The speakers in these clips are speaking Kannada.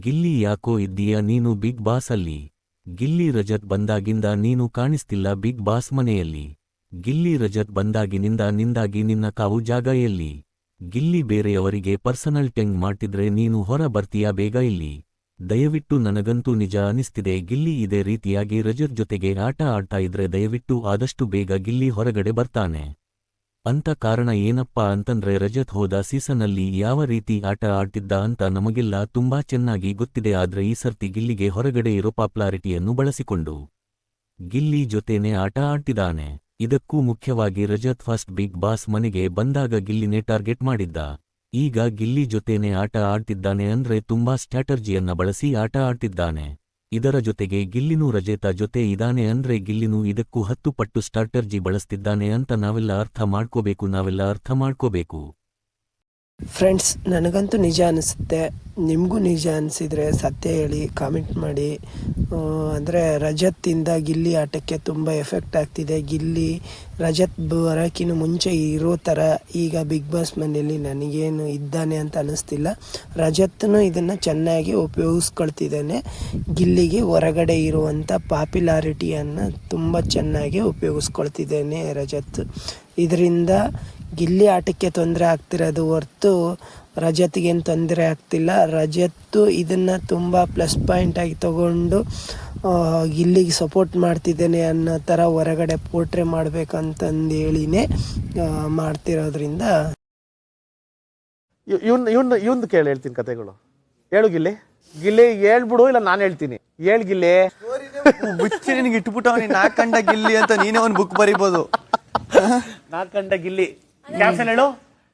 ಗಿಲ್ಲಿ ಯಾಕೋ ಇದ್ದೀಯ ನೀನು ಬಿಗ್ ಬಾಸ್ ಅಲ್ಲಿ? ಗಿಲ್ಲಿ ರಜತ್ ಬಂದಾಗಿಂದ ನೀನು ಕಾಣಿಸ್ತಿಲ್ಲ ಬಿಗ್ ಬಾಸ್ ಮನೆಯಲ್ಲಿ. ಗಿಲ್ಲಿ ರಜತ್ ಬಂದಾಗಿನಿಂದ ನಿಂದಾಗಿ ನಿನ್ನ ಕಾವು ಜಾಗ ಎಲ್ಲಿ? ಗಿಲ್ಲಿ ಬೇರೆಯವರಿಗೆ ಪರ್ಸನಲ್ ಟೆಂಗ್ ಮಾಡ್ತಿದ್ರೆ ನೀನು ಹೊರ ಬರ್ತೀಯಾ ಬೇಗ ಇಲ್ಲಿ? ದಯವಿಟ್ಟು ನನಗಂತೂ ನಿಜ ಅನಿಸ್ತಿದೆ ಗಿಲ್ಲಿ ಇದೇ ರೀತಿಯಾಗಿ ರಜತ್ ಜೊತೆಗೆ ಆಟ ಆಡ್ತಾ ಇದ್ರೆ ದಯವಿಟ್ಟು ಆದಷ್ಟು ಬೇಗ ಗಿಲ್ಲಿ ಹೊರಗಡೆ ಬರ್ತಾನೆ. ಅಂತ ಕಾರಣ ಏನಪ್ಪಾ ಅಂತಂದ್ರೆ ರಜತ್ ಹೋದ ಸೀಸನ್ನಲ್ಲಿ ಯಾವ ರೀತಿ ಆಟ ಆಡ್ತಿದ್ದ ಅಂತ ನಮಗೆಲ್ಲ ತುಂಬಾ ಚೆನ್ನಾಗಿ ಗೊತ್ತಿದೆ. ಆದ್ರೆ ಈ ಸರ್ತಿ ಗಿಲ್ಲಿಗೆ ಹೊರಗಡೆ ಇರೋ ಪಾಪ್ಯುಲಾರಿಟಿಯನ್ನು ಬಳಸಿಕೊಂಡು ಗಿಲ್ಲಿ ಜೊತೆನೆ ಆಟ ಆಡ್ತಿದ್ದಾನೆ. ಇದಕ್ಕೂ ಮುಖ್ಯವಾಗಿ ರಜತ್ ಫಸ್ಟ್ ಬಿಗ್ ಬಾಸ್ ಮನೆಗೆ ಬಂದಾಗ ಗಿಲ್ಲಿನೇ ಟಾರ್ಗೆಟ್ ಮಾಡಿದ್ದ. ಈಗ ಗಿಲ್ಲಿ ಜೊತೆನೆ ಆಟ ಆಡ್ತಿದ್ದಾನೆ ಅಂದ್ರೆ ತುಂಬಾ ಸ್ಟ್ರಾಟರ್ಜಿಯನ್ನ ಬಳಸಿ ಆಟ ಆಡ್ತಿದ್ದಾನೆ. ಇದರ ಜೊತೆಗೆ ಗಿಲ್ಲಿನೂ ರಜೇತ ಜೊತೆ ಇದಾನೆ ಅಂದ್ರೆ ಗಿಲ್ಲಿನೂ ಇದಕ್ಕೂ ಹತ್ತು ಪಟ್ಟು ಸ್ಟಾರ್ಟರ್ಜಿ ಬಳಸ್ತಿದ್ದಾನೆ ಅಂತ ನಾವೆಲ್ಲ ಅರ್ಥ ಮಾಡ್ಕೋಬೇಕು, ನಾವೆಲ್ಲ ಅರ್ಥ ಮಾಡ್ಕೋಬೇಕು. ಫ್ರೆಂಡ್ಸ್ ನನಗಂತೂ ನಿಜ ಅನಿಸುತ್ತೆ. ನಿಮಗೂ ನಿಜ ಅನಿಸಿದರೆ ಸತ್ಯ ಹೇಳಿ ಕಾಮೆಂಟ್ ಮಾಡಿ. ಅಂದರೆ ರಜತ್ತಿಂದ ಗಿಲ್ಲಿ ಆಟಕ್ಕೆ ತುಂಬ ಎಫೆಕ್ಟ್ ಆಗ್ತಿದೆ. ಗಿಲ್ಲಿ, ರಜತ್ ಬರೋಕ್ಕಿಂತ ಮುಂಚೆ ಇರೋ ಥರ ಈಗ ಬಿಗ್ ಬಾಸ್ ಮನೆಯಲ್ಲಿ ನನಗೇನು ಇದ್ದಾನೆ ಅಂತ ಅನ್ನಿಸ್ತಿಲ್ಲ ರಜತ್ನು ಇದನ್ನು ಚೆನ್ನಾಗಿ ಉಪಯೋಗಿಸ್ಕೊಳ್ತಿದ್ದಾನೆ. ಗಿಲ್ಲಿಗೆ ಹೊರಗಡೆ ಇರುವಂಥ ಪಾಪ್ಯುಲಾರಿಟಿಯನ್ನು ತುಂಬ ಚೆನ್ನಾಗಿ ಉಪಯೋಗಿಸ್ಕೊಳ್ತಿದ್ದೇನೆ ರಜತ್. ಇದರಿಂದ ಗಿಲ್ಲಿ ಆಟಕ್ಕೆ ತೊಂದರೆ ಆಗ್ತಿರೋದು ಹೊರ್ತು ರಜತ್ಗೇನು ತೊಂದರೆ ಆಗ್ತಿಲ್ಲ. ರಜತ್ತು ಇದನ್ನು ತುಂಬ ಪ್ಲಸ್ ಪಾಯಿಂಟ್ ಆಗಿ ತಗೊಂಡು ಇಲ್ಲಿಗೆ ಗಿಲ್ಲಿಗೆ ಸಪೋರ್ಟ್ ಮಾಡ್ತಿದ್ದೇನೆ ಅನ್ನೋ ಥರ ಹೊರಗಡೆ ಪೋಟ್ರೆ ಮಾಡ್ಬೇಕಂತಂದು ಹೇಳಿನೇ ಆ, ಮಾಡ್ತಿರೋದ್ರಿಂದ. ಇವನ್ ಇವನ್ ಇವಂದು ಕೇಳಿ ಹೇಳ್ತೀನಿ ಕತೆಗಳು. ಹೇಳು ಗಿಲ್ಲಿ. ಗಿಲ್ಲಿ ಹೇಳ್ಬಿಡು ಇಲ್ಲ ನಾನು ಹೇಳ್ತೀನಿ. ಹೇಳ್ ಗಿಲ್ಲಿ. ನಿನ್ಗೆ ನಿನಗೆ ಇಟ್ಬಿಟ್ಟವನಿ ನಾ ಕಂಡ ಗಿಲ್ಲಿ ಅಂತ ನೀನೇ ಒಂದು ಬುಕ್ ಬರಿಬೋದು. ನಾ ಕಂಡ ಗಿಲ್ಲಿ. ಕ್ಯಾಪ್ಷನ್ ಹೇಳು.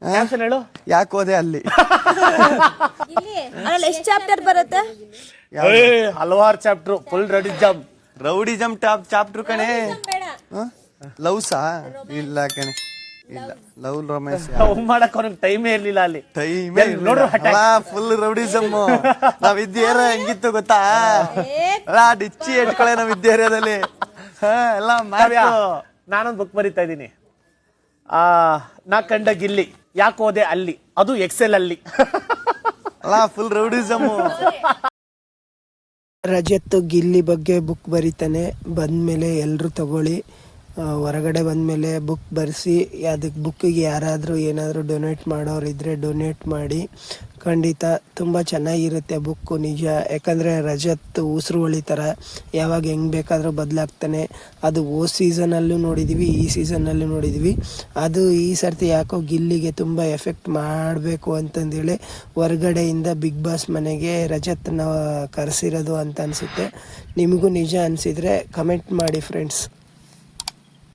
ಕ್ಯಾಪ್ಷನ್ ಹೇಳು? ಯಾಕೆ ಹೋದೆ ಅಲ್ಲಿ? ಎಷ್ಟು ಚಾಪ್ಟರ್ ಬರುತ್ತೆ? ಹಲವಾರು chapter full ready rowdy rowdyism top chapter ಕಣೆ ಲವ್ಸಾ? ಇಲ್ಲ ಕಣೆ. ಇಲ್ಲ. ಲವ್ ರಮೇಶ್ ಲವ್ ಮಾಡಕ್ ಅವ್ನಿಗೆ ಟೈಮೇ ಇರ್ಲಿಲ್ಲ ಅಲ್ಲಿ. ಟೈಮ್ ನೋಡ್ರು. ಫುಲ್ ರೌಡಿಸಮ್ ನಾವ್ ಇದ್ದೇರ ಹೆಂಗಿತ್ತು ಗೊತ್ತಾ? ಅಲ್ಲ ಡಿಚ್ಚಿ ಇಟ್ಕೊಳ್ಳೆ ನಾವ್ ವಿದ್ಯಾರ್ಯದಲ್ಲಿ ಹಾ, ಎಲ್ಲ ನಾನೊಂದು ಬುಕ್ ಬರೀತಾ ಇದ್ದೀನಿ. ನಾ ಕಂಡ ಗಿಲ್ಲಿ. ಯಾಕೆ ಹೋದೆ ಅಲ್ಲಿ? ಅದು ಎಕ್ಸೆಲ್ ಅಲ್ಲಿ. ಅಲ್ಲ ಫುಲ್ ರೌಡಿಸಮ್ ರಜತ್ ಗಿಲ್ಲಿ ಬಗ್ಗೆ ಬುಕ್ ಬರೀತಾನೆ. ಬಂದ್ಮೇಲೆ ಎಲ್ಲರೂ ತಗೊಳ್ಳಿ. ಆ, ಹೊರಗಡೆ ಬಂದಮೇಲೆ ಬುಕ್ ಬರೆಸಿ, ಅದಕ್ಕೆ ಬುಕ್ಕಿಗೆ ಯಾರಾದರೂ ಏನಾದರೂ ಡೊನೇಟ್ ಮಾಡೋರಿದ್ದರೆ ಡೊನೇಟ್ ಮಾಡಿ. ಖಂಡಿತ ತುಂಬ ಚೆನ್ನಾಗಿರುತ್ತೆ ಬುಕ್ಕು ನಿಜ. ಯಾಕಂದರೆ ರಜತ್ ಉಸಿರು ಹೊಳಿತಾರ ಯಾವಾಗ ಹೆಂಗೆ ಬೇಕಾದರೂ ಬದಲಾಗ್ತಾನೆ. ಅದು ಓ ಸೀಸನಲ್ಲೂ ನೋಡಿದ್ದೀವಿ ಈ ಸೀಸನಲ್ಲೂ ನೋಡಿದ್ದೀವಿ ಅದು ಈ ಸರ್ತಿ ಯಾಕೋ ಗಿಲ್ಲಿಗೆ ತುಂಬ ಎಫೆಕ್ಟ್ ಮಾಡಬೇಕು ಅಂತಂದೇಳಿ ಹೊರಗಡೆಯಿಂದ ಬಿಗ್ ಬಾಸ್ ಮನೆಗೆ ರಜತ್ನ ಕರೆಸಿರೋದು ಅಂತ ಅನಿಸುತ್ತೆ. ನಿಮಗೂ ನಿಜ ಅನಿಸಿದರೆ ಕಮೆಂಟ್ ಮಾಡಿ ಫ್ರೆಂಡ್ಸ್